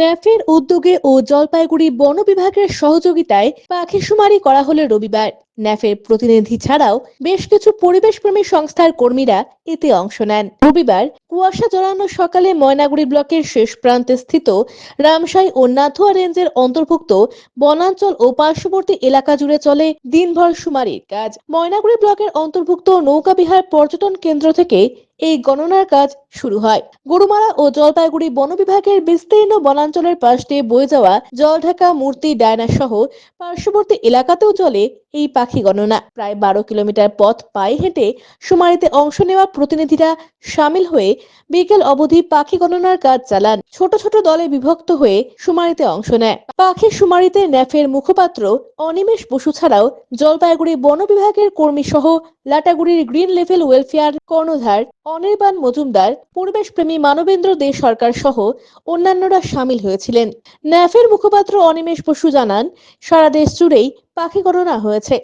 ন্যাফের উদ্যোগে ও জলপাইগুড়ি বন বিভাগের সহযোগিতায় পাখি শুমারি করা হলো রবিবার। ন্যাফের প্রতিনিধি ছাড়াও বেশ কিছু পরিবেশপ্রেমী সংস্থার কর্মীরা এতে অংশ নেন। রবিবার কুয়াশা জড়ানো সকালে ময়নাগুড়ি ব্লকের শেষ প্রান্তে স্থিত রামসাই ও নাথুয়া রেঞ্জের অন্তর্ভুক্ত বনাঞ্চল ও পার্শ্ববর্তী এলাকা জুড়ে চলে দিনভর শুমারির কাজ। ময়নাগুড়ি ব্লকের অন্তর্ভুক্ত নৌকাবিহার পর্যটন কেন্দ্র থেকে এই গণনার কাজ শুরু হয়। গরুমারা ও জলপাইগুড়ি বন বিভাগের বিস্তীর্ণ বনাঞ্চলের পাশ দিয়ে বয়ে যাওয়া জলঢাকা, মূর্তি, ডায়না সহ পার্শ্ববর্তী এলাকাতেও চলে এই পাখি গণনা। প্রায় বারো কিলোমিটার পথ পায়ে হেঁটে শুমারিতে অংশ নেওয়া প্রতিনিধিরা সামিল হয়ে বিকেল অবধি পাখি গণনার কাজ চালান। ছোট ছোট দলে বিভক্ত হয়ে শুমারিতে অংশ নেয়। পাখি শুমারিতে ন্যাফের মুখপাত্র অনিমেষ বসু ছাড়াও জলপাইগুড়ি বন বিভাগের কর্মী সহ লাটাগুড়ির গ্রিন লেভেল ওয়েলফেয়ার কর্ণধার অনির্বাণ মজুমদার, পরিবেশপ্রেমী মানবেন্দ্র দে সরকার সহ অন্যান্যরা সামিল হয়েছিলেন। ন্যাফের মুখপাত্র অনিমেষ বসু জানান, সারা দেশ জুড়েই পাখি গণনা হয়েছে।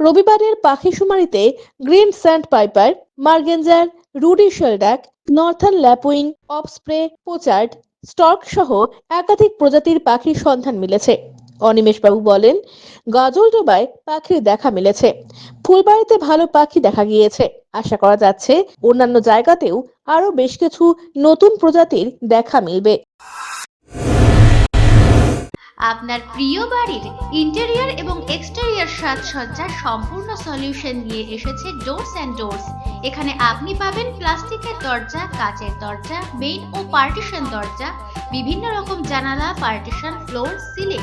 রবিবারের পাখি শুমারিতে green sandpiper merganser ruddy shelduck, northern lapwing osprey pochard, stork সহ একাধিক প্রজাতির পাখির সন্ধান মিলেছে। অনিমেষবাবু বলেন গাজলডোবায় পাখির দেখা মিলেছে। ফুলবাড়িতে ভালো পাখি দেখা গিয়েছে। আশা করা যাচ্ছে অন্যান্য জায়গাতেও আরও বেশ কিছু নতুন প্রজাতির দেখা মিলবে। আপনার প্রিয় বাড়ির ইন্টেরিয়র এবং এক্সটেরিয়র সাজসজ্জার সম্পূর্ণ সলিউশন নিয়ে এসেছে ডোরস অ্যান্ড ডোরস এখানে আপনি পাবেন প্লাস্টিকের দরজা, কাচের দরজা মেইন ও পার্টিশন দরজা, বিভিন্ন রকম জানালা partition floor ceiling